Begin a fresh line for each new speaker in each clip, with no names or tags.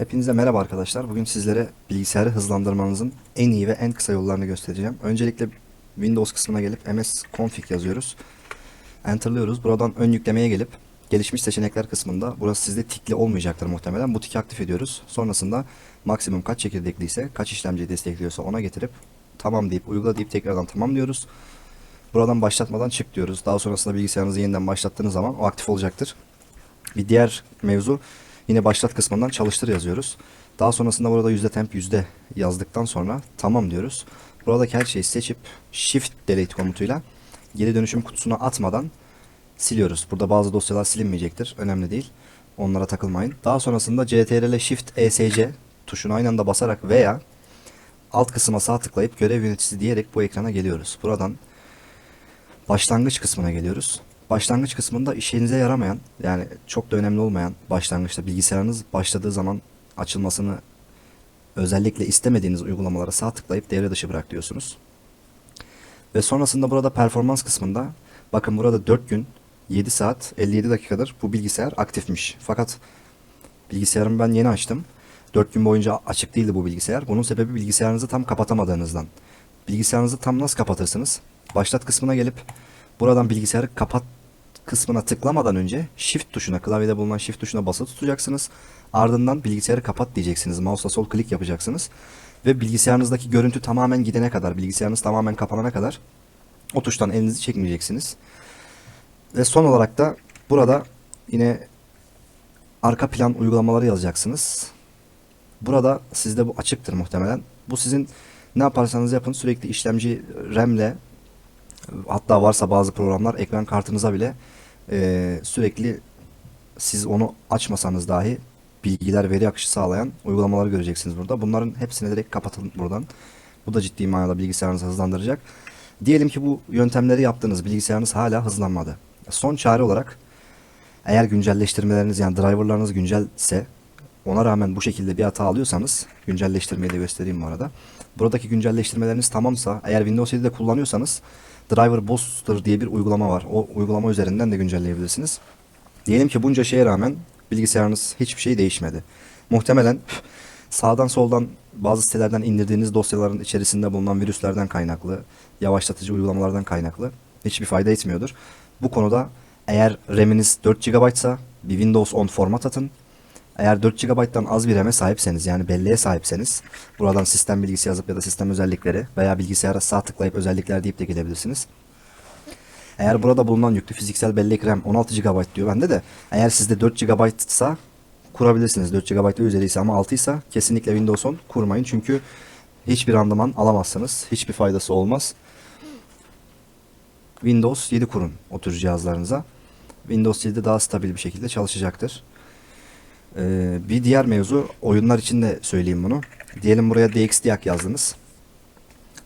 Hepinize merhaba arkadaşlar. Bugün sizlere bilgisayarı hızlandırmanızın en iyi ve en kısa yollarını göstereceğim. Öncelikle Windows kısmına gelip ms config yazıyoruz. Enter'lıyoruz. Buradan ön yüklemeye gelip gelişmiş seçenekler kısmında burası sizde tikli olmayacaktır muhtemelen. Bu tiki aktif ediyoruz. Sonrasında maksimum kaç çekirdekliyse, kaç işlemci destekliyorsa ona getirip tamam deyip uygula deyip tekrardan tamam diyoruz. Buradan başlatmadan çık diyoruz. Daha sonrasında bilgisayarınızı yeniden başlattığınız zaman o aktif olacaktır. Bir diğer mevzu yine başlat kısmından çalıştır yazıyoruz. Daha sonrasında burada yüzde temp yüzde yazdıktan sonra tamam diyoruz. Buradaki her şeyi seçip shift delete komutuyla geri dönüşüm kutusuna atmadan siliyoruz. Burada bazı dosyalar silinmeyecektir. Önemli değil. Onlara takılmayın. Daha sonrasında CTRL Shift ESC tuşunu aynı anda basarak veya alt kısma sağ tıklayıp görev yöneticisi diyerek bu ekrana geliyoruz. Buradan başlangıç kısmına geliyoruz. Başlangıç kısmında işinize yaramayan yani çok da önemli olmayan başlangıçta bilgisayarınız başladığı zaman açılmasını özellikle istemediğiniz uygulamalara sağ tıklayıp devre dışı bırak diyorsunuz. Ve sonrasında burada performans kısmında bakın burada 4 gün 7 saat 57 dakikadır bu bilgisayar aktifmiş. Fakat bilgisayarımı ben yeni açtım. 4 gün boyunca açık değildi bu bilgisayar. Bunun sebebi bilgisayarınızı tam kapatamadığınızdan. Bilgisayarınızı tam nasıl kapatırsınız? Başlat kısmına gelip buradan bilgisayarı kapat kısmına tıklamadan önce Shift tuşuna, klavyede bulunan Shift tuşuna basılı tutacaksınız. Ardından bilgisayarı kapat diyeceksiniz. Mouse'la sol klik yapacaksınız. Ve bilgisayarınızdaki görüntü tamamen gidene kadar, bilgisayarınız tamamen kapanana kadar o tuştan elinizi çekmeyeceksiniz. Ve son olarak da burada yine arka plan uygulamaları yazacaksınız. Burada sizde bu açıktır muhtemelen. Bu sizin ne yaparsanız yapın sürekli işlemci RAM'le hatta varsa bazı programlar ekran kartınıza bile e, sürekli siz onu açmasanız dahi bilgiler veri akışı sağlayan uygulamaları göreceksiniz burada. Bunların hepsini direkt kapatın buradan. Bu da ciddi manada bilgisayarınızı hızlandıracak. Diyelim ki bu yöntemleri yaptınız. Bilgisayarınız hala hızlanmadı. Son çare olarak eğer güncelleştirmeleriniz yani driverlarınız güncelse ona rağmen bu şekilde bir hata alıyorsanız güncelleştirmeyi de göstereyim bu arada. Buradaki güncelleştirmeleriniz tamamsa eğer Windows 7'de kullanıyorsanız Driver Booster diye bir uygulama var. O uygulama üzerinden de güncelleyebilirsiniz. Diyelim ki bunca şeye rağmen bilgisayarınız hiçbir şey değişmedi. Muhtemelen sağdan soldan bazı sitelerden indirdiğiniz dosyaların içerisinde bulunan virüslerden kaynaklı, yavaşlatıcı uygulamalardan kaynaklı hiçbir fayda etmiyordur. Bu konuda eğer RAM'iniz 4 GB ise bir Windows 10 format atın. Eğer 4 GB'dan az bir RAM'e sahipseniz yani belleğe sahipseniz buradan sistem bilgisi yazıp ya da sistem özellikleri veya bilgisayara sağ tıklayıp özellikler deyip de gelebilirsiniz. Eğer burada bulunan yüklü fiziksel bellek RAM 16 GB diyor bende de eğer sizde 4 GB ise kurabilirsiniz. 4 GB ve ama 6 ise kesinlikle Windows 10 kurmayın çünkü hiçbir randıman alamazsınız. Hiçbir faydası olmaz. Windows 7 kurun o tür cihazlarınıza. Windows 7 daha stabil bir şekilde çalışacaktır. Ee, bir diğer mevzu oyunlar için de söyleyeyim bunu. Diyelim buraya DXDiag yazdınız.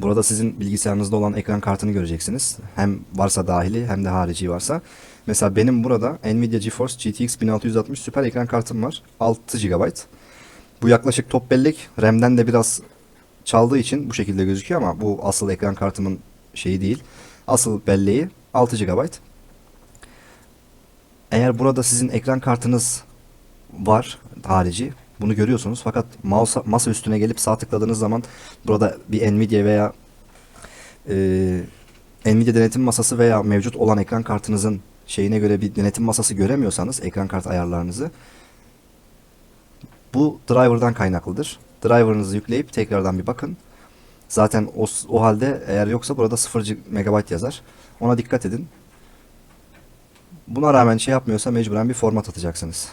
Burada sizin bilgisayarınızda olan ekran kartını göreceksiniz. Hem varsa dahili hem de harici varsa. Mesela benim burada Nvidia GeForce GTX 1660 süper ekran kartım var. 6 GB. Bu yaklaşık top bellek. RAM'den de biraz çaldığı için bu şekilde gözüküyor ama bu asıl ekran kartımın şeyi değil. Asıl belleği 6 GB. Eğer burada sizin ekran kartınız var harici. Bunu görüyorsunuz. Fakat mouse, masa üstüne gelip sağ tıkladığınız zaman burada bir Nvidia veya e, Nvidia denetim masası veya mevcut olan ekran kartınızın şeyine göre bir denetim masası göremiyorsanız ekran kart ayarlarınızı bu driver'dan kaynaklıdır. Driver'ınızı yükleyip tekrardan bir bakın. Zaten o, o halde eğer yoksa burada 0 MB yazar. Ona dikkat edin. Buna rağmen şey yapmıyorsa mecburen bir format atacaksınız.